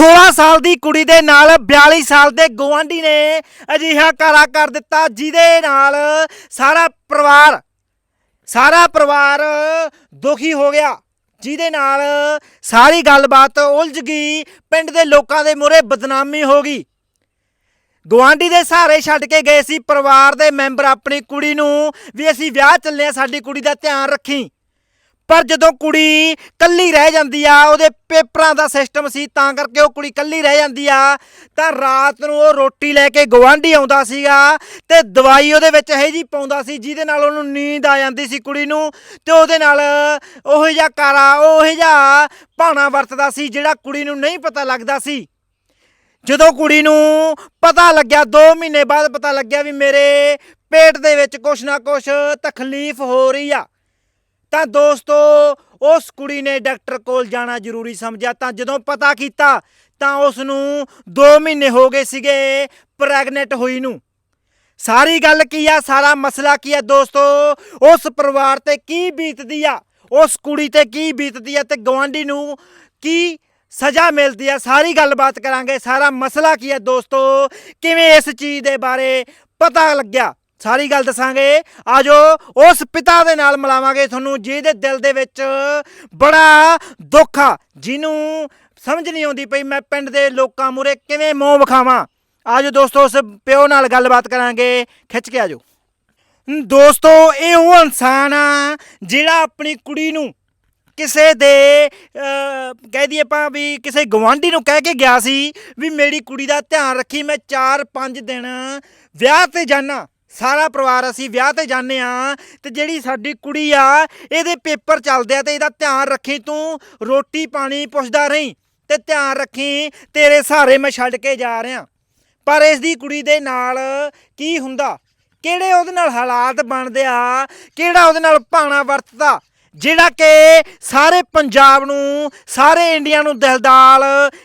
16 ਸਾਲ ਦੀ ਕੁੜੀ ਦੇ ਨਾਲ 42 ਸਾਲ ਦੇ ਗਵਾਂਢੀ ਨੇ ਅਜਿਹਾ ਕਾਰਾ ਕਰ ਦਿੱਤਾ, ਜਿਹਦੇ ਨਾਲ ਸਾਰਾ ਪਰਿਵਾਰ ਸਾਰਾ ਪਰਿਵਾਰ ਦੁਖੀ ਹੋ ਗਿਆ, ਜਿਹਦੇ ਨਾਲ ਸਾਰੀ ਗੱਲਬਾਤ ਉਲਝ ਗਈ, ਪਿੰਡ ਦੇ ਲੋਕਾਂ ਦੇ ਮੂਹਰੇ ਬਦਨਾਮੀ ਹੋ ਗਈ। ਗਵਾਂਢੀ ਦੇ ਸਹਾਰੇ ਛੱਡ ਕੇ ਗਏ ਸੀ ਪਰਿਵਾਰ ਦੇ ਮੈਂਬਰ ਆਪਣੀ ਕੁੜੀ ਨੂੰ, ਵੀ ਅਸੀਂ ਵਿਆਹ ਚੱਲੇ ਆ ਸਾਡੀ ਕੁੜੀ ਦਾ ਧਿਆਨ ਰੱਖੀ। ਪਰ ਜਦੋਂ ਕੁੜੀ ਕੱਲੀ ਰਹਿ ਜਾਂਦੀ ਆ, ਉਹਦੇ ਪੇਪਰਾਂ ਦਾ ਸਿਸਟਮ ਸੀ, ਤਾਂ ਕਰਕੇ ਉਹ ਕੁੜੀ ਕੱਲੀ ਰਹਿ ਜਾਂਦੀ ਆ, ਤਾਂ ਰਾਤ ਨੂੰ ਉਹ ਰੋਟੀ ਲੈ ਕੇ ਗਵਾਂਢੀ ਆਉਂਦਾ ਸੀਗਾ ਤੇ ਦਵਾਈ ਉਹਦੇ ਵਿੱਚ ਇਹ ਜੀ ਪਾਉਂਦਾ ਸੀ, ਜਿਹਦੇ ਨਾਲ ਉਹਨੂੰ ਨੀਂਦ ਆ ਜਾਂਦੀ ਸੀ ਕੁੜੀ ਨੂੰ, ਤੇ ਉਹਦੇ ਨਾਲ ਉਹ ਜਿਹਾ ਕਾਰਾ, ਉਹ ਜਿਹਾ ਭਾਣਾ ਵਰਤਦਾ ਸੀ, ਜਿਹੜਾ ਕੁੜੀ ਨੂੰ ਨਹੀਂ ਪਤਾ ਲੱਗਦਾ ਸੀ। ਜਦੋਂ ਕੁੜੀ ਨੂੰ ਪਤਾ ਲੱਗਿਆ 2 ਮਹੀਨੇ ਬਾਅਦ ਪਤਾ ਲੱਗਿਆ ਵੀ ਮੇਰੇ ਪੇਟ ਦੇ ਵਿੱਚ ਕੁਛ ਨਾ ਕੁਛ ਤਕਲੀਫ ਹੋ ਰਹੀ ਆ। ਤਾਂ ਦੋਸਤੋ, ਉਸ ਕੁੜੀ ਨੇ ਡਾਕਟਰ ਕੋਲ ਜਾਣਾ ਜ਼ਰੂਰੀ ਸਮਝਿਆ, ਤਾਂ ਜਦੋਂ ਪਤਾ ਕੀਤਾ, ਤਾਂ ਉਸ ਨੂੰ 2 ਮਹੀਨੇ ਹੋ ਗਏ ਸੀਗੇ ਪ੍ਰੈਗਨੈਂਟ ਹੋਈ ਨੂੰ। ਸਾਰੀ ਗੱਲ ਕੀ ਆ, ਸਾਰਾ ਮਸਲਾ ਕੀ ਆ ਦੋਸਤੋ? ਉਸ ਪਰਿਵਾਰ ਤੇ ਕੀ ਬੀਤਦੀ ਆ? ਉਸ ਕੁੜੀ ਤੇ ਕੀ ਬੀਤਦੀ ਆ ਤੇ ਗਵਾਂਢੀ ਨੂੰ ਕੀ ਸਜ਼ਾ ਮਿਲਦੀ ਆ? ਸਾਰੀ ਗੱਲਬਾਤ ਕਰਾਂਗੇ, ਸਾਰਾ ਮਸਲਾ ਕੀ ਆ ਦੋਸਤੋ? ਕਿਵੇਂ ਇਸ ਚੀਜ਼ ਦੇ ਬਾਰੇ ਪਤਾ ਲੱਗਿਆ? ਸਾਰੀ ਗੱਲ ਦੱਸਾਂਗੇ। ਆਜੋ ਉਸ ਪਿਤਾ ਦੇ ਨਾਲ ਮਿਲਾਵਾਂਗੇ ਤੁਹਾਨੂੰ ਜਿਹਦੇ ਦਿਲ ਦੇ ਵਿੱਚ ਬੜਾ ਦੁੱਖ ਆ ਜਿਹਨੂੰ ਸਮਝ ਨਹੀਂ ਆਉਂਦੀ ਪਈ ਮੈਂ ਪਿੰਡ ਦੇ ਲੋਕਾਂ ਮੂਰੇ ਕਿਵੇਂ ਮੂੰਹ ਵਿਖਾਵਾਂ। ਆਜੋ ਦੋਸਤੋ ਉਸ ਪਿਓ ਨਾਲ ਗੱਲਬਾਤ ਕਰਾਂਗੇ। ਖਿੱਚ ਕੇ ਆਜੋ। ਹਮ, ਦੋਸਤੋ ਇਹ ਉਹ ਇਨਸਾਨ ਆ ਜਿਹੜਾ ਆਪਣੀ ਕੁੜੀ ਨੂੰ ਕਿਸੇ ਦੇ ਕਹਿ ਦਈਏ ਆਪਾਂ ਵੀ ਕਿਸੇ ਗਵਾਂਢੀ ਨੂੰ ਕਹਿ ਕੇ ਗਿਆ ਸੀ ਵੀ ਮੇਰੀ ਕੁੜੀ ਦਾ ਧਿਆਨ ਰੱਖੀ ਮੈਂ 4-5 ਦਿਨ ਵਿਆਹ ਤੇ ਜਾਣਾ ਸਾਰਾ ਪਰਿਵਾਰ ਅਸੀਂ ਵਿਆਹ ਤੇ ਜਾਂਦੇ ਆ ਤੇ ਜਿਹੜੀ ਸਾਡੀ ਕੁੜੀ ਆ, ਇਹਦੇ ਪੇਪਰ ਚੱਲਦੇ ਆ ਤੇ ਇਹਦਾ ਧਿਆਨ ਰੱਖੀ ਤੂੰ, ਰੋਟੀ ਪਾਣੀ ਪੁੱਛਦਾ ਰਹੀਂ ਤੇ ਧਿਆਨ ਰੱਖੀ ਤੇਰੇ ਸਹਾਰੇ ਮੈਂ ਛੱਡ ਕੇ ਜਾ ਰਿਹਾ। ਪਰ ਇਸ ਦੀ ਕੁੜੀ ਦੇ ਨਾਲ ਕੀ ਹੁੰਦਾ? ਕਿਹੜੇ ਉਹਦੇ ਨਾਲ ਹਾਲਾਤ ਬਣਦੇ ਆ? ਕਿਹੜਾ ਉਹਦੇ ਨਾਲ ਭਾਣਾ ਵਰਤਦਾ? ਜਿਹੜਾ ਕਿ ਸਾਰੇ ਪੰਜਾਬ ਨੂੰ, ਸਾਰੇ ਇੰਡੀਆ ਨੂੰ ਦਿਲਦਾਲ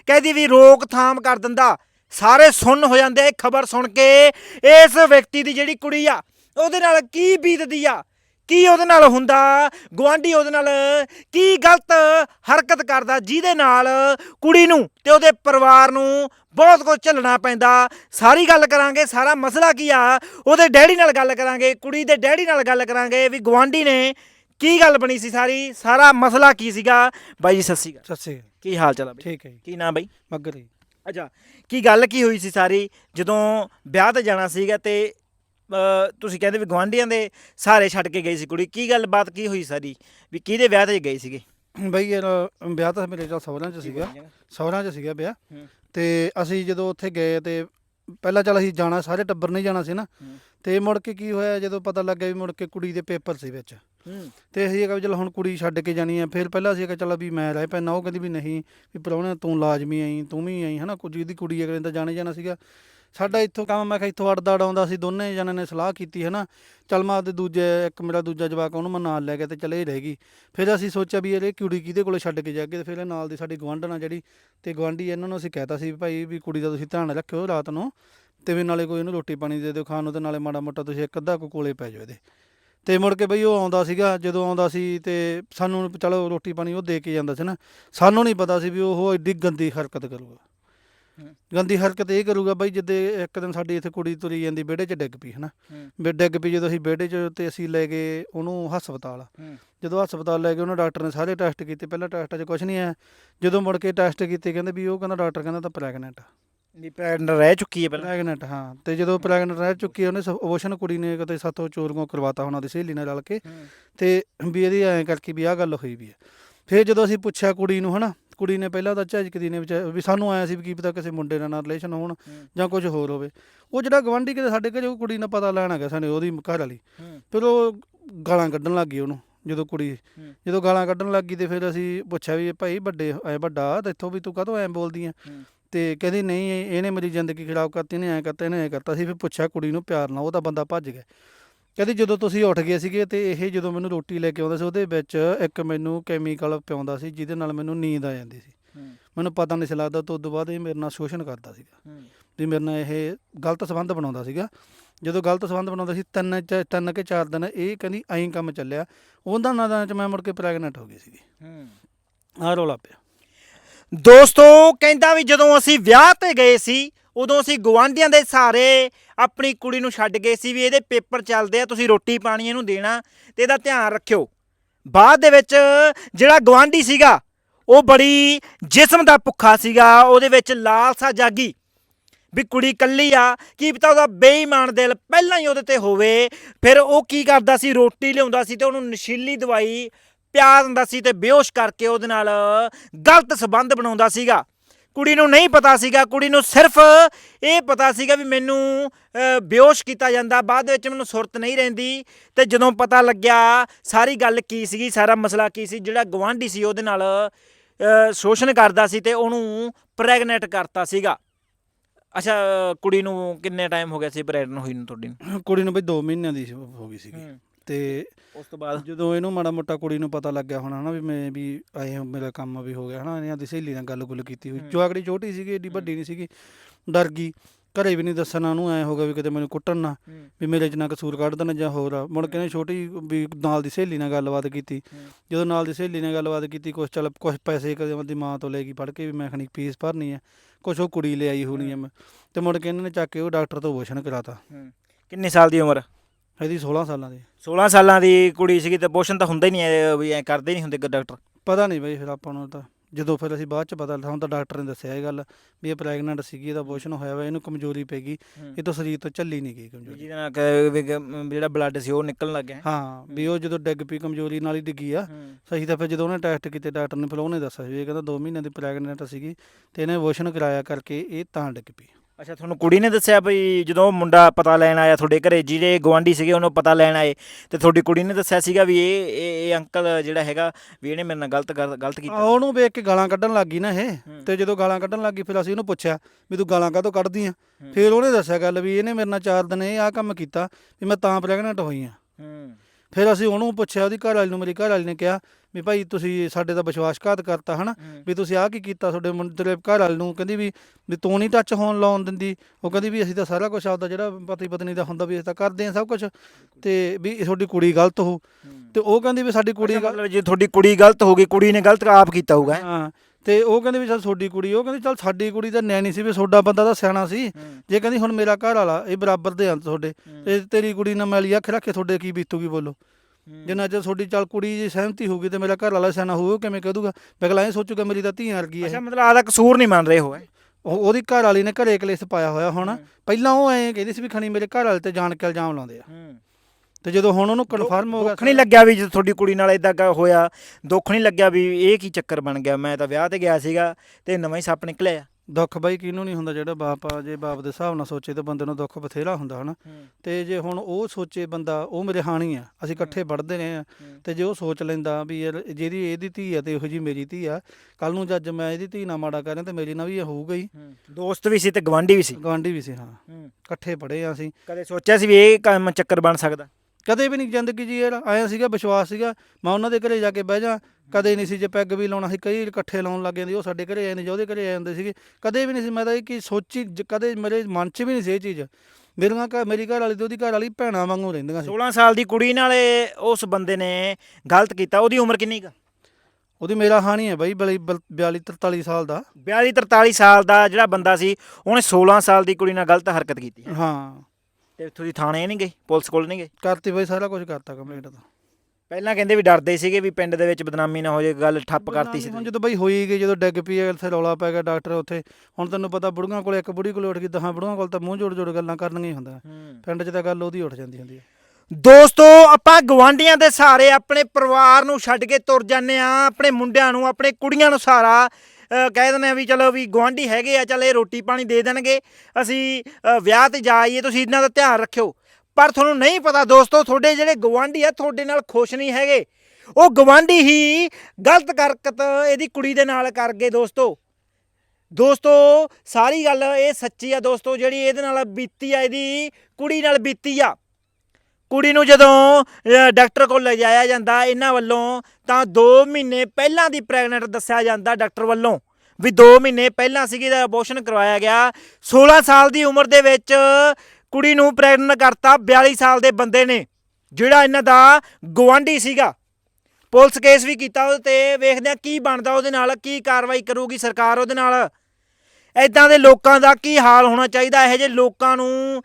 ਕਹਿੰਦੀ ਵੀ ਰੋਕਥਾਮ ਕਰ ਦਿੰਦਾ। ਸਾਰੇ ਸੁੰਨ ਹੋ ਜਾਂਦੇ ਇਹ ਖਬਰ ਸੁਣ ਕੇ। ਇਸ ਵਿਅਕਤੀ ਦੀ ਜਿਹੜੀ ਕੁੜੀ ਆ ਉਹਦੇ ਨਾਲ ਕੀ ਬੀਤਦੀ ਆ? ਕੀ ਉਹਦੇ ਨਾਲ ਹੁੰਦਾ? ਗਵਾਂਢੀ ਉਹਦੇ ਨਾਲ ਕੀ ਗਲਤ ਹਰਕਤ ਕਰਦਾ ਜਿਹਦੇ ਨਾਲ ਕੁੜੀ ਨੂੰ ਤੇ ਉਹਦੇ ਪਰਿਵਾਰ ਨੂੰ ਬਹੁਤ ਕੁਝ ਝੱਲਣਾ ਪੈਂਦਾ? ਸਾਰੀ ਗੱਲ ਕਰਾਂਗੇ ਸਾਰਾ ਮਸਲਾ ਕੀ ਆ? ਉਹਦੇ ਡੈਡੀ ਨਾਲ ਗੱਲ ਕਰਾਂਗੇ ਕੁੜੀ ਦੇ ਡੈਡੀ ਨਾਲ ਗੱਲ ਕਰਾਂਗੇ ਵੀ ਗਵਾਂਢੀ ਨੇ ਕੀ ਗੱਲ ਬਣੀ ਸੀ ਸਾਰੀ? ਸਾਰਾ ਮਸਲਾ ਕੀ ਸੀਗਾ? ਬਾਈ ਜੀ ਸ੍ਰੀ ਅਕਾਲ। ਕੀ ਹਾਲ ਚਾਲ ਆ ਬਈ? ਠੀਕ ਹੈ ਜੀ। ਕੀ ਨਾਮ ਬਾਈ? ਮੱਗਰ ਜੀ। ਅੱਛਾ ਕੀ ਗੱਲ ਕੀ ਹੋਈ ਸੀ ਸਾਰੀ? ਜਦੋਂ ਵਿਆਹ ਤੇ ਜਾਣਾ ਸੀਗਾ ਤੇ ਅ, ਤੁਸੀਂ ਕਹਿੰਦੇ ਵੀ ਗਵਾਂਢੀਆਂ ਦੇ ਸਾਰੇ ਛੱਡ ਕੇ ਗਈ ਸੀ ਕੁੜੀ ਕੀ ਗੱਲ ਬਾਤ ਕੀ ਹੋਈ ਸਾਰੀ? ਵੀ ਕਿਹਦੇ ਵਿਆਹ ਤੇ ਗਏ ਸੀਗੇ? ਬਈ ਇਹ ਵਿਆਹ ਤਾਂ ਮੇਰੇ ਚਲ ਸਹੁਰਿਆਂ ਚ ਸੀਗਾ। ਸਹੁਰਿਆਂ ਚ ਸੀਗਾ ਵਿਆਹ। ਹੂੰ। ਤੇ ਅਸੀਂ ਜਦੋਂ ਉੱਥੇ ਗਏ ਤੇ ਪਹਿਲਾਂ ਚੱਲ ਅਸੀਂ ਜਾਣਾ ਸਾਰੇ ਟੱਬਰ ਨਹੀਂ ਜਾਣਾ ਸੀ ਨਾ। ਹੂੰ। ਤੇ ਮੁੜ ਕੇ ਕੀ ਹੋਇਆ ਜਦੋਂ ਪਤਾ ਲੱਗਿਆ ਵੀ ਮੁੜ ਕੇ ਕੁੜੀ ਦੇ ਪੇਪਰ ਸੀ ਵਿੱਚ। ਹੂੰ। ਤੇ ਅਸੀਂ ਕਿਹਾ ਵੀ ਚੱਲ ਹੁਣ ਕੁੜੀ ਛੱਡ ਕੇ ਜਾਣੀ ਆ, ਫਿਰ ਪਹਿਲਾਂ ਅਸੀਂ ਕਿਹਾ ਚੱਲ ਵੀ ਮੈਂ ਰਹਿ ਪੈਣਾ ਉਹ ਕਹਿੰਦੀ ਵੀ ਨਹੀਂ, ਵੀ ਪ੍ਰਾਹੁਣੇ ਤੂੰ ਲਾਜ਼ਮੀ ਆਈ, ਤੂੰ ਵੀ ਆਈ, ਹਨਾ, ਕੁਝ ਇਹਦੀ ਕੁੜੀ ਅਗਲੇ ਤਾਂ ਜਾਣੇ ਜਾਣਾ ਸੀਗਾ। ਸਾਡਾ ਇੱਥੋਂ ਕੰਮ, ਮੈਂ ਕਿਹਾ ਇੱਥੋਂ ਅੜਦਾ ਆਉਂਦਾ ਸੀ ਦੋਨੇ ਜਣਿਆਂ ਨੇ ਸਲਾਹ ਕੀਤੀ ਹੈ ਨਾ ਚੱਲ ਮੈਂ ਆਪਦੇ ਦੂਜੇ, ਇੱਕ ਮੇਰਾ ਦੂਜਾ ਜਵਾਕ ਉਹਨੂੰ ਮੈਂ ਨਾਲ ਲੈ ਕੇ ਤੇ ਚਲੇ ਹੀ ਰਹਿ ਗਈ। ਫਿਰ ਅਸੀਂ ਸੋਚਿਆ ਵੀ ਇਹ ਕੁੜੀ ਕਿਹਦੇ ਕੋਲੇ ਛੱਡ ਕੇ ਜਾਗੇ ਤੇ ਫਿਰ ਇਹ ਨਾਲ ਦੀ ਸਾਡੀ ਗਵਾਂਢਣ ਆ ਜਿਹੜੀ, ਤੇ ਗਵਾਂਢੀ ਇਹਨਾਂ ਨੂੰ ਅਸੀਂ ਕਹਿਤਾ ਸੀ ਵੀ ਭਾਈ ਵੀ ਕੁੜੀ ਦਾ ਤੁਸੀਂ ਧਿਆਨ ਰੱਖਿਓ ਰਾਤ ਨੂੰ, ਤੇ ਵੀ ਨਾਲੇ ਕੋਈ ਇਹਨੂੰ ਰੋਟੀ ਪਾਣੀ ਦੇ ਦਿਓ, ਖਾਣ ਨੂੰ, ਤੇ ਨਾਲੇ ਮਾੜਾ ਮੋਟਾ ਤੁਸੀਂ ਇੱਕ ਅੱਧਾ ਕੋ ਕੋਲੇ ਪੈ ਜਾਓ ਇਹਦੇ। ਤੇ ਮੁੜ ਕੇ ਬਈ ਉਹ ਆਉਂਦਾ ਸੀਗਾ ਜਦੋਂ ਆਉਂਦਾ ਸੀ ਤੇ ਸਾਨੂੰ ਚਲੋ ਰੋਟੀ ਪਾਣੀ ਉਹ ਦੇ ਕੇ ਜਾਂਦਾ ਸੀ ਨਾ ਸਾਨੂੰ ਨਹੀਂ ਪਤਾ ਸੀ ਵੀ ਉਹ ਐਡੀ ਗੰਦੀ ਹਰਕਤ ਕਰੂਗਾ। ਗੰਦੀ ਹਰਕਤ ਇਹ ਕਰੂਗਾ ਬਈ ਜਿੱਦੇ ਇੱਕ ਦਿਨ ਸਾਡੀ ਇੱਥੇ ਕੁੜੀ ਤੁਰੀ ਜਾਂਦੀ ਵਿਹੜੇ 'ਚ ਡਿੱਗ ਪਈ ਹਨਾ। ਵੀ ਡਿੱਗ ਪਈ ਜਦੋਂ ਅਸੀਂ ਵਿਹੜੇ 'ਚ ਤੇ ਅਸੀਂ ਲੈ ਗਏ ਉਹਨੂੰ ਹਸਪਤਾਲ। ਜਦੋਂ ਹਸਪਤਾਲ ਲੈ ਗਏ ਉਹਨਾਂ ਡਾਕਟਰ ਨੇ ਸਾਰੇ ਟੈਸਟ ਕੀਤੇ ਪਹਿਲਾਂ ਟੈਸਟਾਂ 'ਚ ਕੁਝ ਨਹੀਂ ਆਇਆ ਜਦੋਂ ਮੁੜ ਕੇ ਟੈਸਟ ਕੀਤੇ ਕਹਿੰਦੇ ਵੀ ਉਹ ਕਹਿੰਦਾ ਡਾਕਟਰ ਕਹਿੰਦਾ ਤਾਂ ਪ੍ਰੈਗਨੈਂਟ ਆ ਵੀ ਪ੍ਰੈਗਨੈਂਟ ਰਹਿ ਚੁੱਕੀ ਹੈ ਪਹਿਲਾਂ। ਪ੍ਰੈਗਨੈਂਟ ਹਾਂ। ਤੇ ਜਦੋਂ ਪ੍ਰੈਗਨੈਂਟ ਰਹਿ ਚੁੱਕੀ ਉਹਨੇ ਅਬੋਸ਼ਨ ਕੁੜੀ ਨੇ ਕਿਤੇ ਸਾਤੋਂ ਚੋਰੀਆਂ ਕਰਵਾਤਾ ਹੋਣਾ ਦੀ ਸਹੇਲੀ ਨਾਲ ਰਲ ਕੇ। ਤੇ ਵੀ ਇਹਦੀ ਐਂ ਕਰਕੇ ਵੀ ਆਹ ਗੱਲ ਹੋਈ ਵੀ ਹੈ। ਫਿਰ ਜਦੋਂ ਅਸੀਂ ਪੁੱਛਿਆ ਕੁੜੀ ਨੂੰ ਹਨਾ ਕੁੜੀ ਨੇ ਪਹਿਲਾਂ ਤਾਂ ਝਿਜਕਦੀ ਨੇ ਵੀ ਸਾਨੂੰ ਆਇਆ ਸੀ ਵੀ ਕੀ ਪਤਾ ਕਿਸੇ ਮੁੰਡੇ ਨਾਲ ਰਿਲੇਸ਼ਨ ਹੋਣ ਜਾਂ ਕੁਝ ਹੋਰ ਹੋਵੇ। ਉਹ ਜਿਹੜਾ ਗਵਾਂਢੀ ਕਿਤੇ ਸਾਡੇ ਘਰੇ ਉਹ ਕੁੜੀ ਨਾਲ ਪਤਾ ਲੈਣ ਆ ਗਿਆ ਸਾਡੇ ਉਹਦੀ ਘਰ ਵਾਲੀ। ਹੂੰ। ਫਿਰ ਉਹ ਗਾਲਾਂ ਕੱਢਣ ਲੱਗ ਗਈ ਉਹਨੂੰ ਜਦੋਂ ਕੁੜੀ ਹੂੰ। ਜਦੋਂ ਗਾਲਾਂ ਕੱਢਣ ਲੱਗ ਗਈ ਤੇ ਫਿਰ ਅਸੀਂ ਪੁੱਛਿਆ ਵੀ ਭਾਈ ਵੱਡੇ ਐ ਵੱਡਾ ਤੇ ਇੱਥੋਂ ਵੀ ਤੂੰ ਕਾਹਤੋਂ ਐਂ ਬੋਲਦੀ ਹੂੰ। ਤੇ ਕਹਿੰਦੀ ਨਹੀਂ ਇਹ- ਇਹਨੇ ਮੇਰੀ ਜ਼ਿੰਦਗੀ ਖਰਾਬ ਕਰਤੀ ਇਹਨੇ ਐਂ ਕਰਤਾ ਇਹਨੇ ਐਂ ਕਰਤਾ। ਸੀ ਫਿਰ ਪੁੱਛਿਆ ਕੁੜੀ ਨੂੰ ਪਿਆਰ ਨਾਲ ਉਹ ਤਾਂ ਬੰਦਾ ਭੱਜ ਗਿਆ। ਕਹਿੰਦੀ ਜਦੋਂ ਤੁਸੀਂ ਉੱਠ ਗਏ ਸੀਗੇ ਤੇ ਇਹ ਜਦੋਂ ਮੈਨੂੰ ਰੋਟੀ ਲੈ ਕੇ ਆਉਂਦਾ ਸੀ ਉਹਦੇ ਵਿੱਚ ਇੱਕ ਮੈਨੂੰ ਕੈਮੀਕਲ ਪਿਆਉਂਦਾ ਸੀ ਜਿਹਦੇ ਨਾਲ ਮੈਨੂੰ ਨੀਂਦ ਆ ਜਾਂਦੀ ਸੀ। ਮੈਨੂੰ ਪਤਾ ਨਹੀਂ ਸੀ ਲੱਗਦਾ ਤੋਂ ਉਦੋਂ ਬਾਅਦ ਇਹ ਮੇਰੇ ਨਾਲ ਸ਼ੋਸ਼ਣ ਕਰਦਾ ਸੀਗਾ। ਵੀ ਮੇਰੇ ਨਾਲ ਇਹ ਗਲਤ ਸੰਬੰਧ ਬਣਾਉਂਦਾ ਸੀਗਾ। ਜਦੋਂ ਗਲਤ ਸੰਬੰਧ ਬਣਾਉਂਦਾ ਸੀ ਤਿੰਨ ਚ- ਤਿੰਨ ਕੇ ਚਾਰ ਦਿਨ ਇਹ ਕਹਿੰਦੀ ਐਂ ਕੰਮ ਚੱਲਿਆ। ਉਹਨਾਂ ਨਾਲ ਚ ਮੈਂ ਮੁੜ ਕੇ ਪ੍ਰੈਗਨੈਂਟ ਹੋ ਗਈ ਸੀਗੀ। ਆਹ ਰੌਲਾ ਪਿਆ। ਦੋਸਤੋ, ਕਹਿੰਦਾ ਵੀ ਜਦੋਂ ਅਸੀਂ ਵਿਆਹ ਤੇ ਗਏ ਸੀ, ਉਦੋਂ ਅਸੀਂ ਗਵਾਂਢੀਆਂ ਦੇ ਸਾਰੇ ਆਪਣੀ ਕੁੜੀ ਨੂੰ ਛੱਡ ਗਏ ਸੀ ਵੀ ਇਹਦੇ ਪੇਪਰ ਚੱਲਦੇ ਆ, ਤੁਸੀਂ ਰੋਟੀ ਪਾਣੀ ਇਹਨੂੰ ਦੇਣਾ ਤੇ ਇਹਦਾ ਧਿਆਨ ਰੱਖਿਓ। ਬਾਅਦ ਦੇ ਵਿੱਚ ਜਿਹੜਾ ਗਵਾਂਢੀ ਸੀਗਾ, ਉਹ ਬੜੀ ਜਿਸਮ ਦਾ ਭੁੱਖਾ ਸੀਗਾ, ਉਹਦੇ ਵਿੱਚ ਲਾਲਸਾ ਜਾਗੀ ਵੀ ਕੁੜੀ ਕੱਲੀ ਆ, ਕੀ ਪਤਾ ਉਹਦਾ ਬੇਈਮਾਨ ਦਿਲ ਪਹਿਲਾਂ ਹੀ ਉਹਦੇ ਤੇ ਹੋਵੇ, ਫਿਰ ਉਹ ਕੀ ਕਰਦਾ ਸੀ, ਰੋਟੀ ਲਿਆਉਂਦਾ ਸੀ ਤੇ ਉਹਨੂੰ ਨਸ਼ੀਲੀ ਦਵਾਈ ਪਿਆ ਦਿੰਦਾ ਸੀ ਤੇ ਬੇਹੋਸ਼ ਕਰਕੇ ਉਹਦੇ ਨਾਲ ਗਲਤ ਸਬੰਧ ਬਣਾਉਂਦਾ ਸੀਗਾ। ਕੁੜੀ ਨੂੰ ਨਹੀਂ ਪਤਾ ਸੀਗਾ ਕੁੜੀ ਨੂੰ ਸਿਰਫ ਇਹ ਪਤਾ ਸੀਗਾ ਵੀ ਮੈਨੂੰ ਬੇਹੋਸ਼ ਕੀਤਾ ਜਾਂਦਾ ਬਾਅਦ ਵਿੱਚ ਮੈਨੂੰ ਸੁਰਤ ਨਹੀਂ ਰਹਿੰਦੀ ਤੇ ਜਦੋਂ ਪਤਾ ਲੱਗਿਆ ਸਾਰੀ ਗੱਲ ਕੀ ਸੀਗੀ ਸਾਰਾ ਮਸਲਾ ਕੀ ਸੀ ਜਿਹੜਾ ਗਵਾਂਢੀ ਸੀ ਉਹਦੇ ਨਾਲ ਸ਼ੋਸ਼ਣ ਕਰਦਾ ਸੀ ਤੇ ਉਹਨੂੰ ਪ੍ਰੈਗਨੈਂਟ ਕਰਤਾ ਸੀਗਾ। ਅੱਛਾ ਕੁੜੀ ਨੂੰ ਕਿੰਨੇ ਟਾਈਮ ਹੋ ਗਿਆ ਸੀ ਪ੍ਰੈਗਨੈਂਟ ਹੋਈ ਨੂੰ ਤੁਹਾਡੀ ਨੂੰ? ਕੁੜੀ ਨੂੰ ਬਈ 2 ਮਹੀਨਿਆਂ ਦੀ ਹੋ ਗਈ ਸੀਗੀ। ਤੇ ਉਸ ਤੋਂ ਬਾਅਦ? ਜਦੋਂ ਇਹਨੂੰ ਮਾੜਾ ਮੋਟਾ ਕੁੜੀ ਨੂੰ ਪਤਾ ਲੱਗਿਆ ਹੋਣਾ ਹਨਾ ਵੀ ਮੈਂ ਵੀ ਆਏ ਮੇਰਾ ਕੰਮ ਵੀ ਹੋ ਗਿਆ ਹਨਾ ਇਹਨਾਂ ਦੀ ਸਹੇਲੀ ਨਾਲ ਗੱਲ ਗੁੱਲ ਕੀਤੀ ਹੋਈ। ਹੂੰ। ਜਵਾਕੜੀ ਛੋਟੀ ਸੀਗੀ ਏਡੀ। ਵੱਡੀ ਨਹੀਂ ਸੀਗੀ ਡਰ ਗਈ। ਘਰੇ ਵੀ ਨਹੀਂ ਦੱਸਣਾ ਉਹਨੂੰ ਐ ਹੋ ਗਿਆ ਵੀ ਕਿਤੇ ਮੈਨੂੰ ਕੁੱਟਣ ਨਾ ਵੀ ਮੇਰੇ ਚ ਨਾ ਕਸੂਰ ਕੱਢ ਦੇਣ ਜਾਂ ਹੋਰ ਆ। ਮੁੜ ਕੇ ਨੇ ਛੋਟੀ ਵੀ ਨਾਲ ਦੀ ਸਹੇਲੀ ਨਾਲ ਗੱਲਬਾਤ ਕੀਤੀ। ਜਦੋਂ ਨਾਲ ਦੀ ਸਹੇਲੀ ਨਾਲ ਗੱਲਬਾਤ ਕੀਤੀ ਕੁਛ ਚੱਲ ਕੁਛ ਪੈਸੇ ਕਦੇ ਉਹਦੀ ਮਾਂ ਤੋਂ ਲੈ ਗਈ ਫੜ ਕੇ ਵੀ ਮੈਂ ਖਣੀ ਫੀਸ ਭਰਨੀ ਆ। ਕੁਛ ਉਹ ਕੁੜੀ ਲੈ ਆਈ ਹੋਣੀ ਆ ਮੈਂ। ਤੇ ਮੁੜ ਕੇ ਇਹਨਾਂ ਨੇ ਚੱਕ ਕੇ ਉਹ ਡਾਕਟਰ ਤੋਂ ਅਬੋਰਸ਼ਨ ਕਰਾਤਾ। ਕਿੰਨੇ ਸਾਲ ਦੀ ਉਮਰ? ਇਹਦੀ 16 ਸਾਲਾਂ ਦੀ। 16 ਸਾਲਾਂ ਦੀ ਕੁੜੀ ਸੀਗੀ ਤੇ ਅਬੋਰਸ਼ਨ ਤਾਂ ਹੁੰਦਾ ਹੀ ਨਹੀਂ ਐ ਵੀ ਐ ਕਰਦੇ ਨਹੀਂ ਹੁੰਦੇ ਡਾਕਟਰ ਪਤਾ ਨਹੀਂ ਬਈ ਫਿਰ ਆਪਾਂ ਨੂੰ ਤਾਂ। ਜਦੋਂ ਫਿਰ ਅਸੀਂ ਬਾਅਦ ਚ ਪਤਾ ਸਾਨੂੰ ਤਾਂ ਡਾਕਟਰ ਨੇ ਦੱਸਿਆ ਇਹ ਗੱਲ ਵੀ ਇਹ ਪ੍ਰੈਗਨੈਂਟ ਸੀਗੀ ਇਹਦਾ ਅਬੋਰਸ਼ਨ ਹੋਇਆ ਵਾ ਇਹਨੂੰ ਕਮਜ਼ੋਰੀ ਪੈ ਗਈ। ਇਹ ਤੋਂ ਸਰੀਰ ਤੋਂ ਚੱਲੀ ਨਹੀਂ ਗਈ ਕਮਜ਼ੋਰੀ। ਜਿਹਦੇ ਨਾਲ ਕ- ਵੀ ਜਿਹੜਾ ਬਲੱਡ ਸੀ ਉਹ ਨਿਕਲਣ ਲੱਗ ਗਿਆ। ਹਾਂ ਵੀ ਉਹ ਜਦੋਂ ਡਿੱਗ ਪਈ ਕਮਜ਼ੋਰੀ ਨਾਲ ਹੀ ਡਿੱਗੀ ਆ। ਸਹੀ ਤਾਂ ਫਿਰ ਜਦੋਂ ਉਹਨੇ ਟੈਸਟ ਕੀਤੇ ਡਾਕਟਰ ਨੇ ਫਿਰ ਉਹਨੇ ਦੱਸਿਆ ਵੀ ਇਹ ਕਹਿੰਦਾ 2 ਮਹੀਨਿਆਂ ਦੀ ਪ੍ਰੈਗਨੈਂਟ ਸੀਗੀ ਤੇ ਇਹਨੇ ਅਬੋਰਸ਼ਨ ਕਰਾਇਆ ਕਰਕੇ ਇਹ ਤਾਂ ਡਿੱਗ ਪਈ। ਅੱਛਾ ਤੁਹਾਨੂੰ ਕੁੜੀ ਨੇ ਦੱਸਿਆ ਬਈ ਜਦੋਂ ਮੁੰਡਾ ਪਤਾ ਲੈਣ ਆਇਆ ਤੁਹਾਡੇ ਘਰੇ ਜਿਹੜੇ ਗਵਾਂਢੀ ਸੀਗੇ ਉਹਨੂੰ ਪਤਾ ਲੈਣ ਆਏ ਤੇ ਤੁਹਾਡੀ ਕੁੜੀ ਨੇ ਦੱਸਿਆ ਸੀਗਾ ਵੀ ਇਹ ਇਹ ਇਹ ਅੰਕਲ ਜਿਹੜਾ ਹੈਗਾ ਵੀ ਇਹਨੇ ਮੇਰੇ ਨਾਲ ਗਲਤ ਗਲਤ ਕੀਤਾ। ਉਹਨੂੰ ਵੇਖ ਕੇ ਗਾਲਾਂ ਕੱਢਣ ਲੱਗ ਗਈ ਨਾ ਇਹ। ਤੇ ਜਦੋਂ ਗਾਲਾਂ ਕੱਢਣ ਲੱਗ ਗਈ ਫਿਰ ਅਸੀਂ ਉਹਨੂੰ ਪੁੱਛਿਆ ਵੀ ਤੂੰ ਗਾਲਾਂ ਕਾਹਤੋਂ ਕੱਢਦੀ ਆ। ਫਿਰ ਉਹਨੇ ਦੱਸਿਆ ਗੱਲ ਵੀ ਇਹਨੇ ਮੇਰੇ ਨਾਲ ਚਾਰ ਦਿਨ ਇਹ ਆ ਕੰਮ ਕੀਤਾ ਵੀ ਮੈਂ ਤਾਂ ਪ੍ਰੈਗਨੈਂਟ ਹੋਈ ਆ। ਹੂੰ। ਫਿਰ ਅਸੀਂ ਉਹਨੂੰ ਪੁੱਛਿਆ ਉਹਦੀ ਘਰ ਵਾਲੀ ਨੂੰ ਮੇਰੀ ਘਰ ਵਾਲੀ ਨੇ ਕਿਹਾ ਵੀ ਭਾਈ ਤੁਸੀਂ ਸਾਡੇ ਦਾ ਵਿਸ਼ਵਾਸਘਾਤ ਕਰਤਾ ਹਨਾ? ਵੀ ਤੁਸੀਂ ਆਹ ਕੀ ਕੀਤਾ ਤੁਹਾਡੇ ਮੁੰਡੇ ਤੇਰੇ ਘਰ ਵਾਲੇ ਨੂੰ? ਕਹਿੰਦੀ ਵੀ ਵੀ ਤੂੰ ਨਹੀਂ ਟੱਚ ਹੋਣ ਲਾਉਣ ਦਿੰਦੀ। ਉਹ ਕਹਿੰਦੀ ਵੀ ਅਸੀਂ ਤਾਂ ਸਾਰਾ ਕੁਝ ਆਪਦਾ ਜਿਹੜਾ ਪਤੀ ਪਤਨੀ ਦਾ ਹੁੰਦਾ ਵੀ ਅਸੀਂ ਤਾਂ ਕਰਦੇ ਹਾਂ ਸਭ ਕੁਝ ਤੇ ਵੀ ਤੁਹਾਡੀ ਕੁੜੀ ਗਲਤ ਹੋ। ਤੇ ਉਹ ਕਹਿੰਦੀ ਵੀ ਸਾਡੀ ਕੁੜੀ ਮਤਲਬ ਜੇ ਤੁਹਾਡੀ ਕੁੜੀ ਗਲਤ ਹੋ ਗਈ ਕੁੜੀ ਨੇ ਗਲਤ ਆਪ ਕੀਤਾ ਹੋਊਗਾ ਹੈਂ? ਤੇ ਉਹ ਕਹਿੰਦੇ ਵੀ ਚੱਲ ਤੁਹਾਡੀ ਕੁੜੀ ਉਹ ਕਹਿੰਦੀ ਚੱਲ ਸਾਡੀ ਕੁੜੀ ਤਾਂ ਨਿਆਣੀ ਸੀ ਵੀ ਤੁਹਾਡਾ ਬੰਦਾ ਤਾਂ ਸਿਆਣਾ ਸੀ। ਜੇ ਕਹਿੰਦੀ ਹੁਣ ਮੇਰਾ ਘਰ ਵਾਲਾ ਇਹ ਬਰਾਬਰ ਦੇ ਹਨ ਤੁਹਾਡੇ ਤੇ ਤੇਰੀ ਕੁੜੀ ਨਾਲ ਮੈਲੀ ਅੱਖ ਰੱਖੇ ਤੁਹਾਡੇ ਕੀ ਬੀਤੂਗੀ ਬੋਲੋ। ਜਿੰਨਾ ਚਿਰ ਤੁਹਾਡੀ ਚੱਲ ਕੁੜੀ ਦੀ ਸਹਿਮਤੀ ਹੋਊਗੀ ਤੇ ਮੇਰਾ ਘਰ ਵਾਲਾ ਸਿਆਣਾ ਹੋਊ ਕਿਵੇਂ ਕਹਿ ਦੂਗਾ? ਅਗਲਾ ਇਹ ਸੋਚੂਗਾ ਮੇਰੀ ਤਾਂ ਧੀ ਵਰਗੀ ਹੈ ਅੱਛਾ ਮਤਲਬ ਆਦਾ ਕਸੂਰ ਨਹੀਂ ਮੰਨ ਰਹੇ ਹੋ ਹੈਂ? ਉਹ ਉਹਦੀ ਘਰ ਵਾਲੀ ਨੇ ਘਰੇ ਕਲੇਸ਼ ਪਾਇਆ ਹੋਇਆ ਹੁਣ। ਪਹਿਲਾਂ ਉਹ ਐਂ ਕਹਿੰਦੀ ਸੀ ਵੀ ਖਣੀ ਮੇਰੇ ਘਰ ਵਾਲੇ ਤੇ ਜਾਣ ਕੇ ਇਲਜ਼ਾਮ ਲਾਉਂਦੇ ਆ। ਤੇ ਜਦੋਂ ਹੁਣ ਉਹਨੂੰ ਕਨਫਰਮ ਹੋ ਗਿਆ ਦੁੱਖ ਨਹੀਂ ਲੱਗਿਆ ਵੀ ਜਦੋਂ ਤੁਹਾਡੀ ਕੁੜੀ ਨਾਲ ਇਦਾਂ ਹੋਇਆ ਦੁੱਖ ਨਹੀਂ ਲੱਗਿਆ ਵੀ ਇਹ ਕੀ ਚੱਕਰ ਬਣ ਗਿਆ? ਮੈਂ ਤਾਂ ਵਿਆਹ ਤੇ ਗਿਆ ਸੀਗਾ ਤੇ ਨਵਾਂ ਹੀ ਸੱਪ ਨਿਕਲਿਆ। ਦੁੱਖ ਬਾਈ ਕਿਹਨੂੰ ਨਹੀਂ ਹੁੰਦਾ ਜਿਹੜਾ ਬਾਪ ਆ ਜੇ ਬਾਪ ਦੇ ਹਿਸਾਬ ਨਾਲ ਸੋਚੇ ਤਾਂ ਬੰਦੇ ਨੂੰ ਦੁੱਖ ਬਥੇਰਾ ਹੁੰਦਾ ਹਨਾ? ਤੇ ਜੇ ਹੁਣ ਉਹ ਸੋਚੇ ਬੰਦਾ ਉਹ ਮੇਰੇ ਹਾਣੀ ਆ ਅਸੀਂ ਇਕੱਠੇ ਪੜ੍ਹਦੇ ਰਹੇ ਆ ਤੇ ਜੇ ਉਹ ਸੋਚ ਲੈਂਦਾ ਵੀ ਯਾਰ ਜਿਹਦੀ ਇਹਦੀ ਧੀ ਆ ਤੇ ਇਹੋ ਜੀ ਮੇਰੀ ਧੀ ਆ ਕੱਲ ਨੂੰ ਜੱਜ ਮੈਂ ਇਹਦੀ ਧੀ ਨਾਲ ਮਾੜਾ ਕਰਾਂ ਤੇ ਮੇਰੀ ਨਾਲ ਵੀ ਇਹ ਹੋਊਗਾ ਹੀ। ਦੋਸਤ ਵੀ ਸੀ ਤੇ ਗਵਾਂਢੀ ਵੀ ਸੀ। ਗਵਾਂਢੀ ਵੀ ਸੀ ਹਾਂ। ਇਕੱਠੇ ਪੜ੍ਹੇ ਆ ਅਸੀਂ। ਕਦੇ ਸੋਚਿਆ ਸੀ ਵੀ ਇਹ ਕੰਮ ਚੱਕਰ ਬਣ ਸਕਦਾ? ਕਦੇ ਵੀ ਨਹੀਂ ਜ਼ਿੰਦਗੀ ਜੀ ਯਾਰ ਆਇਆ ਸੀਗਾ ਵਿਸ਼ਵਾਸ ਸੀਗਾ ਮੈਂ ਉਹਨਾਂ ਦੇ ਘਰੇ ਜਾ ਕੇ ਬਹਿ ਜਾ ਕਦੇ ਨਹੀਂ ਸੀ ਜੇ ਪੈਗ ਵੀ ਲਾਉਣਾ ਸੀ ਕਈ ਇਕੱਠੇ ਲਾਉਣ ਲੱਗ ਜਾਂਦੇ ਉਹ ਸਾਡੇ ਘਰੇ ਆਏ ਨੇ ਜਾਂ ਉਹਦੇ ਘਰੇ ਆਏ ਹੁੰਦੇ ਸੀਗੇ। ਕਦੇ ਵੀ ਨਹੀਂ ਸੀ ਮੈਂ ਤਾਂ ਇਹ ਕੀ ਸੋਚੀ ਕਦੇ ਮੇਰੇ ਮਨ 'ਚ ਵੀ ਨਹੀਂ ਸੀ ਇਹ ਚੀਜ਼। ਮੇਰੀਆਂ ਘਰ ਮੇਰੀ ਘਰ ਵਾਲੀ ਤੇ ਉਹਦੀ ਘਰ ਵਾਲੀ ਭੈਣਾਂ ਵਾਂਗੂ ਰਹਿੰਦੀਆਂ ਸੀ। 16 ਸਾਲ ਦੀ ਕੁੜੀ ਨਾਲ ਉਸ ਬੰਦੇ ਨੇ ਗਲਤ ਕੀਤਾ ਉਹਦੀ ਉਮਰ ਕਿੰਨੀ ਕੁ? ਉਹਦੀ ਮੇਰਾ ਹਾਣੀ ਹੈ ਬਾਈ 42 42 43 ਸਾਲ ਦਾ। 42 43 ਸਾਲ ਦਾ ਜਿਹੜਾ ਬੰਦਾ ਸੀ ਉਹਨੇ 16 ਸਾਲ ਦੀ ਕੁੜੀ ਨਾਲ ਗਲਤ ਹਰਕਤ ਕੀਤੀ ਹਾਂ। ਤੇ ਤੁਸੀਂ ਥਾਣੇ ਨਹੀਂ ਗਏ? ਪੁਲਿਸ ਕੋਲ ਨਹੀਂ ਗਏ? ਕਰਤੀ ਬਾਈ ਸਾਰਾ ਕੁਝ ਕਰਤਾ ਕੰਪਲੀਟ ਤਾਂ। ਪਹਿਲਾਂ ਕਹਿੰਦੇ ਵੀ ਡਰਦੇ ਸੀਗੇ ਵੀ ਪਿੰਡ ਦੇ ਵਿੱਚ ਬਦਨਾਮੀ ਨਾ ਹੋ ਜਾਏ ਗੱਲ ਠੱਪ ਕਰਤੀ ਸੀ ਹੁਣ। ਜਦੋਂ ਬਾਈ ਹੋਈ ਗਈ ਜਦੋਂ ਡਿੱਗ ਪਈ ਉੱਥੇ ਰੌਲਾ ਪੈ ਗਿਆ ਡਾਕਟਰ ਉੱਥੇ। ਹੁਣ ਤੈਨੂੰ ਪਤਾ ਬੁੜੀਆਂ ਕੋਲ ਇੱਕ ਬੁੜੀ ਕੋਲ ਉੱਠ ਗਈ ਦਹਾਂ ਬੁੜੀਆਂ ਕੋਲ ਤਾਂ ਮੂੰਹ ਜੋੜ ਜੋੜ ਗੱਲਾਂ ਕਰਨੀਆਂ ਹੀ ਹੁੰਦਾ ਪਿੰਡ 'ਚ ਤਾਂ ਗੱਲ ਉਹਦੀ ਉੱਠ ਜਾਂਦੀ ਹੁੰਦੀ ਹੈ ਦੋਸਤੋ ਆਪਾਂ ਗਵਾਂਢੀਆਂ ਦੇ ਸਹਾਰੇ ਆਪਣੇ ਪਰਿਵਾਰ ਨੂੰ ਛੱਡ ਕੇ ਤੁਰ ਜਾਂਦੇ ਆ ਆਪਣੇ ਮੁੰਡਿਆਂ ਨੂੰ ਆਪਣੇ ਕੁੜੀਆਂ ਨੂੰ ਸਹਾਰਾ। ਅ, ਕਹਿ ਦਿੰਦੇ ਆ ਵੀ ਚਲੋ ਵੀ ਗਵਾਂਢੀ ਹੈਗੇ ਆ, ਚੱਲ ਇਹ ਰੋਟੀ ਪਾਣੀ ਦੇ ਦੇਣਗੇ। ਅਸੀਂ ਵਿਆਹ ਤੇ ਜਾਈਏ ਤੁਸੀਂ ਇਹਨਾਂ ਦਾ ਧਿਆਨ ਰੱਖਿਓ। ਪਰ ਤੁਹਾਨੂੰ ਨਹੀਂ ਪਤਾ ਦੋਸਤੋ, ਤੁਹਾਡੇ ਜਿਹੜੇ ਗਵਾਂਢੀ ਆ, ਤੁਹਾਡੇ ਨਾਲ ਖੁਸ਼ ਨਹੀਂ ਹੈਗੇ। ਉਹ ਗਵਾਂਢੀ ਹੀ ਗਲਤ ਕਰਕਤ ਇਹਦੀ ਕੁੜੀ ਦੇ ਨਾਲ ਕਰ ਗਏ ਦੋਸਤੋ। ਦੋਸਤੋ, ਸਾਰੀ ਗੱਲ ਇਹ ਸੱਚੀ ਆ ਦੋਸਤੋ, ਜਿਹੜੀ ਇਹਦੇ ਨਾਲ ਬੀਤੀ ਆ, ਇਹਦੀ ਕੁੜੀ ਨਾਲ ਬੀਤੀ ਆ। ਕੁੜੀ ਨੂੰ ਜਦੋਂ ਅ, ਡਾਕਟਰ ਕੋਲ ਲਿਜਾਇਆ ਜਾਂਦਾ ਇਹਨਾਂ ਵੱਲੋਂ ਤਾਂ 2 ਮਹੀਨੇ ਪਹਿਲਾਂ ਦੀ ਪ੍ਰੈਗਨੈਂਟ ਦੱਸਿਆ ਜਾਂਦਾ ਡਾਕਟਰ ਵੱਲੋਂ ਵੀ 2 ਮਹੀਨੇ ਪਹਿਲਾਂ ਸੀਗੀ ਦਾ ਅਬੋਰਸ਼ਨ ਕਰਵਾਇਆ ਗਿਆ। 16 ਸਾਲ ਦੀ ਉਮਰ ਦੇ ਵਿੱਚ ਕੁੜੀ ਨੂੰ ਪ੍ਰੈਗਨੈਂਟ ਕਰਤਾ 42 ਸਾਲ ਦੇ ਬੰਦੇ ਨੇ ਜਿਹੜਾ ਇਹਨਾਂ ਦਾ ਗਵਾਂਢੀ ਸੀਗਾ। ਪੁਲਿਸ ਕੇਸ ਵੀ ਕੀਤਾ ਉਹਦੇ ਤੇ ਵੇਖਦੇ ਆ ਕੀ ਬਣਦਾ ਉਹਦੇ ਨਾਲ ਕੀ ਕਾਰਵਾਈ ਕਰੂਗੀ ਸਰਕਾਰ ਉਹਦੇ ਨਾਲ। ਐਦਾਂ ਦੇ ਲੋਕਾਂ ਦਾ ਕੀ ਹਾਲ ਹੋਣਾ ਚਾਹੀਦਾ? ਇਹੋ ਜਿਹੇ ਲੋਕਾਂ ਨੂੰ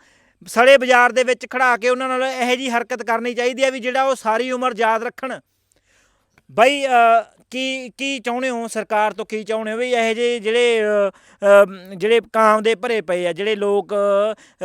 ਸੜੇ ਬਾਜ਼ਾਰ ਦੇ ਵਿੱਚ ਖੜਾ ਕੇ ਉਹਨਾਂ ਨਾਲ ਇਹੋ ਜਿਹੀ ਹਰਕਤ ਕਰਨੀ ਚਾਹੀਦੀ ਹੈ ਵੀ ਜਿਹੜਾ ਉਹ ਸਾਰੀ ਉਮਰ ਯਾਦ ਰੱਖਣ। ਬਈ ਕੀ ਕੀ ਚਾਹੁੰਦੇ ਹੋ ਸਰਕਾਰ ਤੋਂ? ਕੀ ਚਾਹੁੰਦੇ ਹੋ ਵੀ ਇਹੋ ਜਿਹੇ ਜਿਹੜੇ ਜਿਹੜੇ ਕਾਮ ਦੇ ਭਰੇ ਪਏ ਆ ਜਿਹੜੇ ਲੋਕ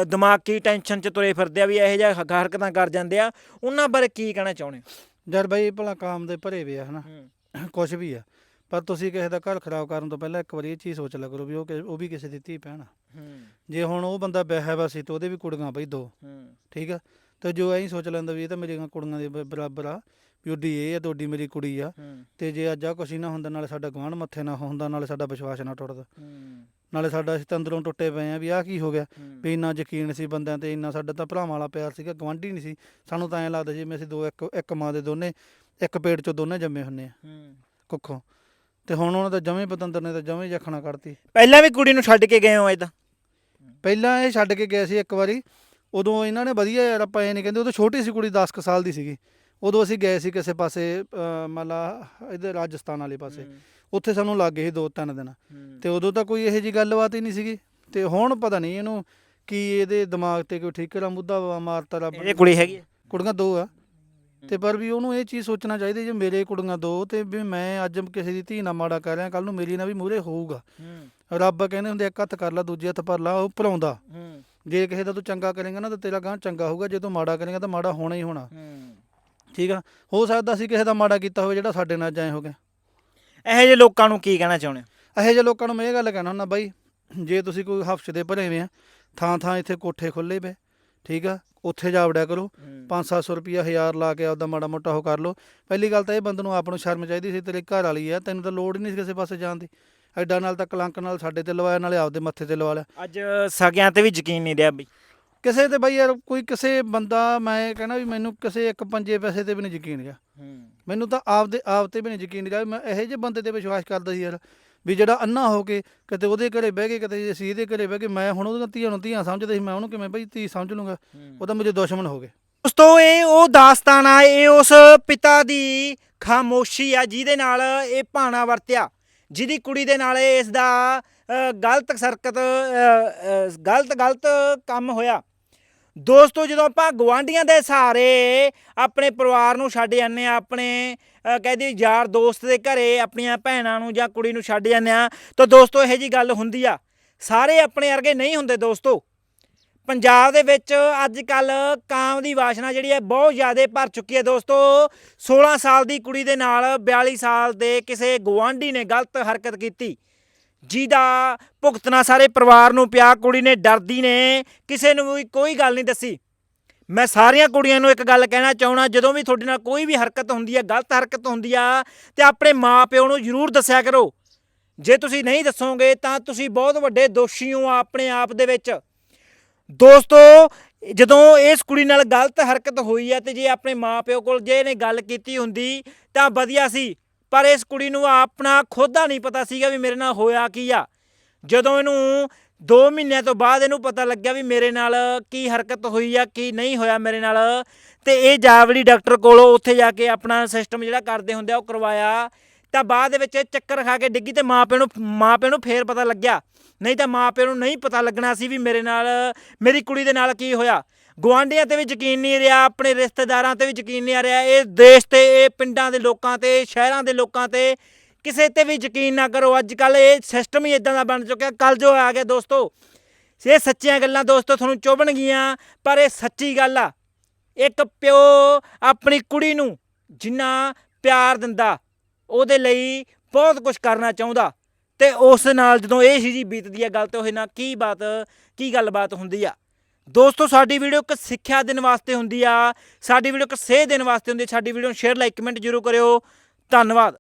ਦਿਮਾਗੀ ਟੈਨਸ਼ਨ 'ਚ ਤੁਰੇ ਫਿਰਦੇ ਆ ਵੀ ਇਹੋ ਜਿਹਾ ਹ- ਹਰਕਤਾਂ ਕਰ ਜਾਂਦੇ ਆ ਉਹਨਾਂ ਬਾਰੇ ਕੀ ਕਹਿਣਾ ਚਾਹੁੰਦੇ ਜਦ ਬਾਈ ਭਲਾ ਕਾਮ ਦੇ ਭਰੇ ਵੇ ਆ ਹਨਾ। ਹੋ। ਕੁਝ ਵੀ ਆ। ਪਰ ਤੁਸੀਂ ਕਿਸੇ ਦਾ ਘਰ ਖਰਾਬ ਕਰਨ ਤੋਂ ਪਹਿਲਾਂ ਇੱਕ ਵਾਰੀ ਇਹ ਚੀਜ਼ ਸੋਚ ਲਿਆ ਕਰੋ ਵੀ ਉਹ ਕਿ- ਉਹ ਵੀ ਕਿਸੇ ਦੀ ਧੀ ਭੈਣ ਆ। ਹੂੰ। ਜੇ ਹੁਣ ਉਹ ਬੰਦਾ ਵਿਆਹਿਆ ਵਾ ਸੀ ਤੇ ਉਹਦੇ ਵੀ ਕੁੜੀਆਂ ਬਈ ਦੋ। ਹੂੰ। ਠੀਕ ਆ? ਤੇ ਜੋ ਐਂ ਸੋਚ ਲੈਂਦਾ ਵੀ ਇਹ ਤਾਂ ਮੇਰੀਆਂ ਕੁੜੀਆਂ ਦੇ ਬ- ਬਰਾਬਰ ਆ ਵੀ ਉਹਦੀ ਇਹ ਆ ਤੁਹਾਡੀ ਮੇਰੀ ਕੁੜੀ ਆ। ਹੂੰ। ਤੇ ਜੇ ਅੱਜ ਆ ਕੁਛ ਹੀ ਨਾ ਹੁੰਦਾ ਨਾਲੇ ਸਾਡਾ ਗਵਾਂਢ ਮੱਥੇ ਨਾ ਹੁੰਦਾ ਨਾਲੇ ਸਾਡਾ ਵਿਸ਼ਵਾਸ ਨਾ ਟੁੱਟਦਾ। ਹੂੰ। ਨਾਲੇ ਸਾਡਾ ਅਸੀਂ ਤਾਂ ਅੰਦਰੋਂ ਟੁੱਟੇ ਪਏ ਆ ਵੀ ਆਹ ਕੀ ਹੋ ਗਿਆ? ਵੀ ਇੰਨਾ ਯਕੀਨ ਸੀ ਬੰਦਿਆਂ ਤੇ ਇੰਨਾ ਸਾਡਾ ਤਾਂ ਭਰਾਵਾਂ ਵਾਲਾ ਪਿਆਰ ਸੀਗਾ ਗਵਾਂਢੀ ਨਹੀਂ ਸੀ। ਸਾਨੂੰ ਤਾਂ ਐਂ ਲੱਗਦਾ ਜਿਵੇਂ ਅਸੀਂ ਦੋ ਇੱਕ ਇੱਕ ਮਾਂ ਦੇ ਦੋਨੇ ਇੱਕ ਪੇਟ ਚੋਂ ਦੋਨੇ ਜੰਮੇ ਹੁੰਨੇ ਆ। ਹੂੰ। ਕੁੱਖੋਂ। ਤੇ ਹੁਣ ਉਹਨਾਂ ਦਾ ਜਵੇਂ ਪਤੰਦਰ ਨੇ ਤਾਂ ਜਵੇਂ ਜਖਣਾ ਕੱਢਤੀ ਪਹਿਲਾਂ ਵੀ ਕੁੜੀ ਨੂੰ ਛੱਡ ਕੇ ਗਏ ਹੋ ਐਦਾਂ ਪਹਿਲਾਂ ਇਹ ਛੱਡ ਕੇ ਗਏ ਸੀ ਇੱਕ ਵਾਰੀ। ਉਦੋਂ ਇਹਨਾਂ ਨੇ ਵਧੀਆ ਯਾਰ ਆਪਾਂ ਇਹ ਨਹੀਂ ਕਹਿੰਦੇ ਉਦੋਂ ਛੋਟੀ ਸੀ ਕੁੜੀ 10 ਕੁ ਸਾਲ ਦੀ ਸੀਗੀ। ਉਦੋਂ ਅਸੀਂ ਗਏ ਸੀ ਕਿਸੇ ਪਾਸੇ ਅਹ, ਮੰਨ ਲਾ ਇਧਰ ਰਾਜਸਥਾਨ ਵਾਲੇ ਪਾਸੇ। ਉੱਥੇ ਸਾਨੂੰ ਲੱਗ ਗਏ ਸੀ ਦੋ ਤਿੰਨ ਦਿਨ। ਤੇ ਉਦੋਂ ਤਾਂ ਕੋਈ ਇਹੋ ਜੀ ਗੱਲਬਾਤ ਹੀ ਨਹੀਂ ਸੀਗੀ। ਤੇ ਹੁਣ ਪਤਾ ਨਹੀਂ ਇਹਨੂੰ ਕੀ ਇਹਦੇ ਦਿਮਾਗ ਤੇ ਕੋਈ ਠੀਕਰਾ ਮੁੱਦਾ ਵਾ ਮਾਰਤਾ ਰੱਬ ਇਹ ਕੁੜੀ ਹੈਗੀ ਕੁੜੀਆਂ ਦੋ ਆ। ਤੇ ਪਰ ਵੀ ਉਹਨੂੰ ਇਹ ਚੀਜ਼ ਸੋਚਣਾ ਚਾਹੀਦੀ ਜੇ ਮੇਰੇ ਕੁੜੀਆਂ ਦੋ ਤੇ ਵੀ ਮੈਂ ਅੱਜ ਕਿਸੇ ਦੀ ਧੀ ਨਾਲ ਮਾੜਾ ਕਰ ਰਿਹਾ ਕੱਲ ਨੂੰ ਮੇਰੀ ਨਾਲ ਵੀ ਮੂਹਰੇ ਹੋਊਗਾ। ਹੂੰ। ਰੱਬ ਕਹਿੰਦੇ ਹੁੰਦੇ ਇੱਕ ਹੱਥ ਕਰ ਲਾ ਦੂਜੇ ਹੱਥ ਪਰ ਲਾ ਉਹ ਭਰਾਉਂਦਾ ਹੂੰ। ਜੇ ਕਿਸੇ ਦਾ ਤੂੰ ਚੰਗਾ ਕਰੇਗਾ ਨਾ ਤਾਂ ਤੇਰਾ ਗਾਂ ਚੰਗਾ ਹੋਊਗਾ ਜੇ ਤੂੰ ਮਾੜਾ ਕਰੇਗਾ ਤਾਂ ਮਾੜਾ ਹੋਣਾ ਹੀ ਹੋਣਾ। ਹੂੰ। ਠੀਕ ਆ? ਹੋ ਸਕਦਾ ਸੀ ਕਿਸੇ ਦਾ ਮਾੜਾ ਕੀਤਾ ਹੋਵੇ ਜਿਹੜਾ ਸਾਡੇ ਨਾਲ ਜਾਏ ਹੋ ਗਿਆ। ਇਹੋ ਜਿਹੇ ਲੋਕਾਂ ਨੂੰ ਕੀ ਕਹਿਣਾ ਚਾਹੁੰਦੇ ਹੋ? ਇਹੋ ਜਿਹੇ ਲੋਕਾਂ ਨੂੰ ਮੈਂ ਇਹ ਗੱਲ ਕਹਿਣਾ ਹੁੰਦਾ ਬਾਈ ਜੇ ਤੁਸੀਂ ਕੋਈ ਹਫਸ਼ ਦੇ ਭਰੇ ਆ ਥਾਂ ਥਾਂ ਇੱਥੇ ਕੋਠੇ ਖੁੱਲੇ ਪਏ ਠੀਕ ਆ? ਉੱਥੇ ਜਾ ਵੜਿਆ ਕਰੋ। 5-700 ਰੁਪਿਆ ਹਜ਼ਾਰ ਲਾ ਕੇ ਆਪਦਾ ਮਾੜਾ ਮੋਟਾ ਉਹ ਕਰ ਲਓ। ਪਹਿਲੀ ਗੱਲ ਤਾਂ ਇਹ ਬੰਦ ਨੂੰ ਆਪ ਨੂੰ ਸ਼ਰਮ ਚਾਹੀਦੀ ਸੀ ਤੇਰੇ ਘਰ ਵਾਲੀ ਆ ਤੈਨੂੰ ਤਾਂ ਲੋੜ ਹੀ ਨਹੀਂ ਕਿਸੇ ਪਾਸੇ ਜਾਣ ਦੀ। ਐਡਾ ਨਾਲ ਤਾਂ ਕਲੰਕ ਨਾਲ ਸਾਡੇ ਤੇ ਲਵਾਇਆ ਨਾਲੇ ਆਪਦੇ ਮੱਥੇ ਤੇ ਲਵਾ ਲਿਆ। ਅੱਜ ਸਗਿਆਂ ਤੇ ਵੀ ਯਕੀਨ ਨਹੀਂ ਰਿਹਾ ਬਈ। ਕਿਸੇ ਤੇ ਬਾਈ ਯਾਰ ਕੋਈ ਕਿਸੇ ਬੰਦਾ ਮੈਂ ਕਹਿੰਦਾ ਵੀ ਮੈਨੂੰ ਕਿਸੇ ਇੱਕ ਪੰਜੇ ਪੈਸੇ ਤੇ ਵੀ ਨਹੀਂ ਯਕੀਨ ਰਿਹਾ। ਮੈਨੂੰ ਤਾਂ ਆਪਦੇ ਆਪ ਤੇ ਵੀ ਨਹੀਂ ਯਕੀਨ ਰਿਹਾ। ਮੈਂ ਇਹੋ ਜਿਹੇ ਬੰਦੇ ਤੇ ਵਿਸ਼ਵਾਸ ਕਰਦਾ ਸੀ ਯਾਰ। ਵੀ ਜਿਹੜਾ ਅੰਨਾ ਹੋ ਕੇ ਕਿਤੇ ਉਹਦੇ ਘਰੇ ਬਹਿ ਕੇ ਕਿਤੇ ਅਸੀਂ ਇਹਦੇ ਘਰੇ ਬਹਿ ਕੇ ਮੈਂ ਹੁਣ ਉਹਦੀਆਂ ਧੀਆਂ ਨੂੰ ਧੀਆਂ ਸਮਝਦਾ ਸੀ ਮੈਂ ਉਹਨੂੰ ਕਿਵੇਂ ਬਈ ਧੀ ਸਮਝ ਲੂੰਗਾ ਉਹ ਤਾਂ ਮੇਰੇ ਦੁਸ਼ਮਣ ਹੋ ਗਏ। ਦੋਸਤੋ ਇਹ ਉਹ ਦਾਸਤਾਨ ਆ ਇਹ ਉਸ ਪਿਤਾ ਦੀ ਖਾਮੋਸ਼ੀ ਆ ਜਿਹਦੇ ਨਾਲ ਇਹ ਭਾਣਾ ਵਰਤਿਆ ਜਿਹਦੀ ਕੁੜੀ ਦੇ ਨਾਲ ਇਹ ਇਸ ਦਾ ਗਲਤ ਸਰਕਤ ਗਲਤ ਗਲਤ ਕੰਮ ਹੋਇਆ। ਦੋਸਤੋ ਜਦੋਂ ਆਪਾਂ ਗਵਾਂਢੀਆਂ ਦੇ ਸਹਾਰੇ ਆਪਣੇ ਪਰਿਵਾਰ ਨੂੰ ਛੱਡ ਜਾਂਦੇ ਆ ਆਪਣੇ ਅ, ਯਾਰ ਦੋਸਤ ਦੇ ਘਰੇ ਆਪਣੀਆਂ ਭੈਣਾਂ ਨੂੰ ਜਾਂ ਕੁੜੀ ਨੂੰ ਛੱਡ ਜਾਂਦੇ ਆ ਤਾਂ ਦੋਸਤੋ ਇਹੋ ਜੀ ਗੱਲ ਹੁੰਦੀ ਆ। ਸਾਰੇ ਆਪਣੇ ਵਰਗੇ ਨਹੀਂ ਹੁੰਦੇ ਦੋਸਤੋ। ਪੰਜਾਬ ਦੇ ਵਿੱਚ ਅੱਜ ਕੱਲ ਕਾਮ ਦੀ ਵਾਸ਼ਨਾ ਜਿਹੜੀ ਹੈ ਬਹੁਤ ਜ਼ਿਆਦਾ ਭਰ ਚੁੱਕੀ ਹੈ ਦੋਸਤੋ। 16 ਸਾਲ ਦੀ ਕੁੜੀ ਦੇ ਨਾਲ 42 ਸਾਲ ਦੇ ਕਿਸੇ ਗਵਾਂਢੀ ਨੇ ਗਲਤ ਹਰਕਤ ਕੀਤੀ। ਜਿਹਦਾ ਭੁਗਤਣਾ ਸਾਰੇ ਪਰਿਵਾਰ ਨੂੰ ਪਿਆ ਕੁੜੀ ਨੇ, ਡਰਦੀ ਨੇ, ਕਿਸੇ ਨੂੰ ਵੀ ਕੋਈ ਗੱਲ ਨਹੀਂ ਦੱਸੀ। ਮੈਂ ਸਾਰੀਆਂ ਕੁੜੀਆਂ ਨੂੰ ਇੱਕ ਗੱਲ ਕਹਿਣਾ ਚਾਹਣਾ ਜਦੋਂ ਵੀ ਤੁਹਾਡੇ ਨਾਲ ਕੋਈ ਵੀ ਹਰਕਤ ਹੁੰਦੀ ਹੈ ਗਲਤ ਹਰਕਤ ਹੁੰਦੀ ਆ, ਤੇ ਆਪਣੇ ਮਾਪਿਓ ਨੂੰ ਜ਼ਰੂਰ ਦੱਸਿਆ ਕਰੋ। ਜੇ ਤੁਸੀਂ ਨਹੀਂ ਦੱਸੋਗੇ, ਤਾਂ ਤੁਸੀਂ ਬਹੁਤ ਵੱਡੇ ਦੋਸ਼ੀ ਹੋ ਆਪਣੇ ਆਪ ਦੇ ਵਿੱਚ। ਦੋਸਤੋ, ਜਦੋਂ ਇਸ ਕੁੜੀ ਨਾਲ ਗਲਤ ਹਰਕਤ ਹੋਈ ਹੈ ਤੇ ਜੇ ਆਪਣੇ ਮਾਪਿਓ ਕੋਲ ਜੇ ਇਹਨੇ ਗੱਲ ਕੀਤੀ ਹੁੰਦੀ, ਤਾਂ ਵਧੀਆ ਸੀ। ਪਰ ਇਸ ਕੁੜੀ ਨੂੰ ਆਪਣਾ ਖੁਦਾ ਨਹੀਂ ਪਤਾ ਸੀਗਾ ਵੀ ਮੇਰੇ ਨਾਲ ਹੋਇਆ ਕੀ ਆ। ਜਦੋਂ ਇਹਨੂੰ 2 ਮਹੀਨਿਆਂ ਤੋਂ ਬਾਅਦ ਇਹਨੂੰ ਪਤਾ ਲੱਗਿਆ ਵੀ ਮੇਰੇ ਨਾਲ ਕੀ ਹਰਕਤ ਹੋਈ ਆ, ਕੀ ਨਹੀਂ ਹੋਇਆ ਮੇਰੇ ਨਾਲ, ਤੇ ਇਹ ਜਾਵੜੀ ਡਾਕਟਰ ਕੋਲੋਂ ਉੱਥੇ ਜਾ ਕੇ ਆਪਣਾ ਸਿਸਟਮ ਜਿਹੜਾ ਕਰਦੇ ਹੁੰਦੇ ਆ ਉਹ ਕਰਵਾਇਆ। ਤਾਂ ਬਾਅਦ ਦੇ ਵਿੱਚ ਇਹ ਚੱਕਰ ਖਾ ਕੇ ਡਿੱਗੀ ਤੇ ਮਾਪਿਆਂ ਨੂੰ ਮਾਪਿਆਂ ਨੂੰ ਫੇਰ ਪਤਾ ਲੱਗਿਆ। ਨਹੀਂ ਤਾਂ ਮਾਪਿਆਂ ਨੂੰ ਨਹੀਂ ਪਤਾ ਲੱਗਣਾ ਸੀ ਵੀ ਮੇਰੇ ਨਾਲ, ਮੇਰੀ ਕੁੜੀ ਦੇ ਨਾਲ ਕੀ ਹੋਇਆ। ਗੁਆਂਢੀਆਂ ਤੇ ਵੀ ਯਕੀਨ ਨਹੀਂ ਰਿਹਾ, ਆਪਣੇ ਰਿਸ਼ਤੇਦਾਰਾਂ ਤੇ ਵੀ ਯਕੀਨ ਨਹੀਂ ਆ ਰਿਹਾ, ਇਹ ਦੇਸ਼ ਤੇ, ਇਹ ਪਿੰਡਾਂ ਦੇ ਲੋਕਾਂ ਤੇ, ਸ਼ਹਿਰਾਂ ਦੇ ਲੋਕਾਂ ਤੇ ਕਿਸੇ ਤੇ ਵੀ ਯਕੀਨ ਨਾ ਕਰੋ। ਅੱਜ ਕੱਲ ਇਹ ਸਿਸਟਮ ਹੀ ਇਦਾਂ ਦਾ ਬਣ ਚੁੱਕਿਆ। ਕੱਲ ਜੋ ਆ ਗਿਆ ਦੋਸਤੋ, ਇਹ ਸੱਚੀਆਂ ਗੱਲਾਂ ਦੋਸਤੋ ਤੁਹਾਨੂੰ ਚੁਭਣਗੀਆਂ, ਪਰ ਇਹ ਸੱਚੀ ਗੱਲ ਆ। ਇੱਕ ਪਿਓ ਆਪਣੀ ਕੁੜੀ ਨੂੰ ਜਿੰਨਾ ਪਿਆਰ ਦਿੰਦਾ, ਉਹਦੇ ਲਈ ਬਹੁਤ ਕੁਝ ਕਰਨਾ ਚਾਹੁੰਦਾ ਤੇ ਉਸ ਨਾਲ ਜਦੋਂ ਇਹ ਚੀਜ਼ ਬੀਤਦੀ ਆ ਗੱਲ ਤੇ ਉਹ ਨਾਲ ਕੀ ਬਾਤ, ਕੀ ਗੱਲਬਾਤ ਹੁੰਦੀ ਆ? ਦੋਸਤੋ, ਸਾਡੀ ਵੀਡੀਓ ਇੱਕ ਸਿੱਖਿਆ ਦੇਣ ਵਾਸਤੇ ਹੁੰਦੀ ਆ। ਸਾਡੀ ਵੀਡੀਓ ਇੱਕ ਸੇਧ ਦੇਣ ਵਾਸਤੇ ਹੁੰਦੀ ਸਾਡੀ ਵੀਡੀਓ ਨੂੰ ਸ਼ੇਅਰ ਲਾਈਕ ਕਮੈਂਟ ਜ਼ਰੂਰ ਕਰਿਓ। ਧੰਨਵਾਦ।